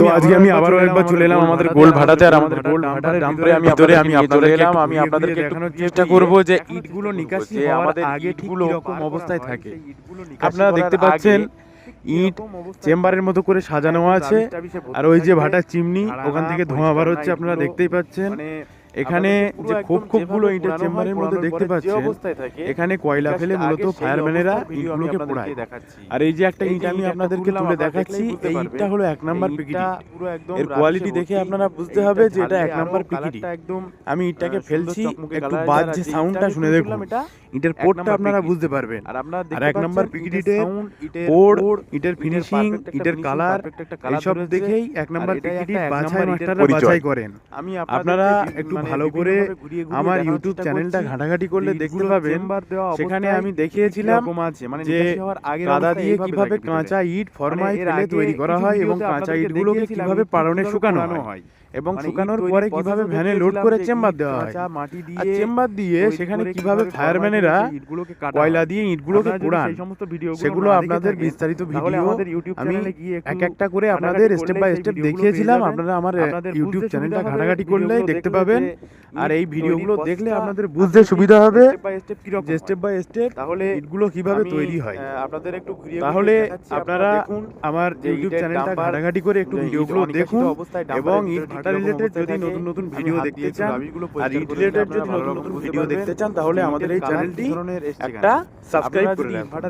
তো আজকে আমি আবারও একবার চলে এলাম আমাদের গোল ভাটাতে আর আমাদের গোল ভাটার ভিতরে আমি ভিতরে আমি আপনাদের এলাম আমি আপনাদেরকে দেখানোর চেষ্টা করব যে ইটগুলো নিকাশি আমাদের আগে ঠিকগুলো অবস্থায় থাকে। আপনারা দেখতে পাচ্ছেন ইট চেম্বারের মতো করে সাজানো আছে আর ওই যে ভাটার চিমনি ওখান থেকে ধোঁয়া বার হচ্ছে আপনারা দেখতেই পাচ্ছেন। এখানে যে খোপ খোপগুলো ইটের চেম্বারের মধ্যে দেখতে পাচ্ছেন এখানে কয়লা ফেলে মূলত ফায়ারম্যানেরা ইটগুলোকে পোড়ায়। আর এই যে একটা ইট আমি আপনাদেরকে তুলে দেখাচ্ছি এই ইটটা হলো এক নাম্বার পিকিটি। এর কোয়ালিটি দেখে আপনারা বুঝতে হবে যে এটা এক নাম্বার পিকিটি। একদম আমি ইটটাকে ফেলছি একটু বাদ যে সাউন্ডটা শুনে দেখুন। ইটের পোর্টটা আপনারা বুঝতে পারবেন। আর এক নাম্বার পিকিটিতে পোড় ইটের ফিনিশিং ইটের কালার এইসব দেখেই এক নাম্বার পিকিটি বাছাই মাস্টাররা বাছাই করেন আমি আপনারা একটু ভালো করে আমার ইউটিউব চ্যানেলটা। ঘাটাঘাটি করলে দেখতে পাবেন। সেখানে আমি দেখিয়েছিলাম মানে যে কাদা দিয়ে কীভাবে কাঁচা ইট ফরমায় মানে ফেলে তৈরি করা হয় এবং কাঁচা ইটগুলোকে কীভাবে পালনে শুকানো হয়। এবং মানে শুকানোর পরে কীভাবে ভ্যানে লোড করে চেম্বার দেওয়া হয়। মাটি দিয়ে চেম্বার দিয়ে সেখানে কীভাবে ফায়ারম্যানেরা কয়লা দিয়ে ইটগুলোকে পোড়ান। ভিডিওগুলো সেগুলো আপনাদের বিস্তারিত ভিডিও আমাদের ইউটিউব আমি চ্যানেলে গিয়ে এক একটা করে আপনাদের স্টেপ বাই স্টেপ দেখিয়েছিলাম আপনারা আমার ইউটিউব চ্যানেলটা ঘাটাঘাটি ভিডিওগুলো দেখতে পাবেন আর এই ভিডিওগুলো দেখলে আপনাদের বুঝতে সুবিধা হবে। যে স্টেপ বাই স্টেপ তাহলে ইটগুলো কীভাবে তৈরি হয়। আপনাদের একটু তাহলে আপনারা আমার ইউটিউব চ্যানেলটা ঘাটাঘাটি করে একটু ভিডিওগুলো দেখুন এবং ইট ভাটা রিলেটেড যদি নতুন নতুন ভিডিও দেখতে চান আর ইট রিলেটেড যদি নতুন নতুন ভিডিও দেখতে চান তাহলে আমাদের এই চ্যানেলটি একটা সাবস্ক্রাইব করে রাখুন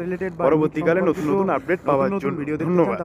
পরবর্তীকালে নতুন নতুন আপডেট পাওয়ার জন্য ভিডিও ধন্যবাদ।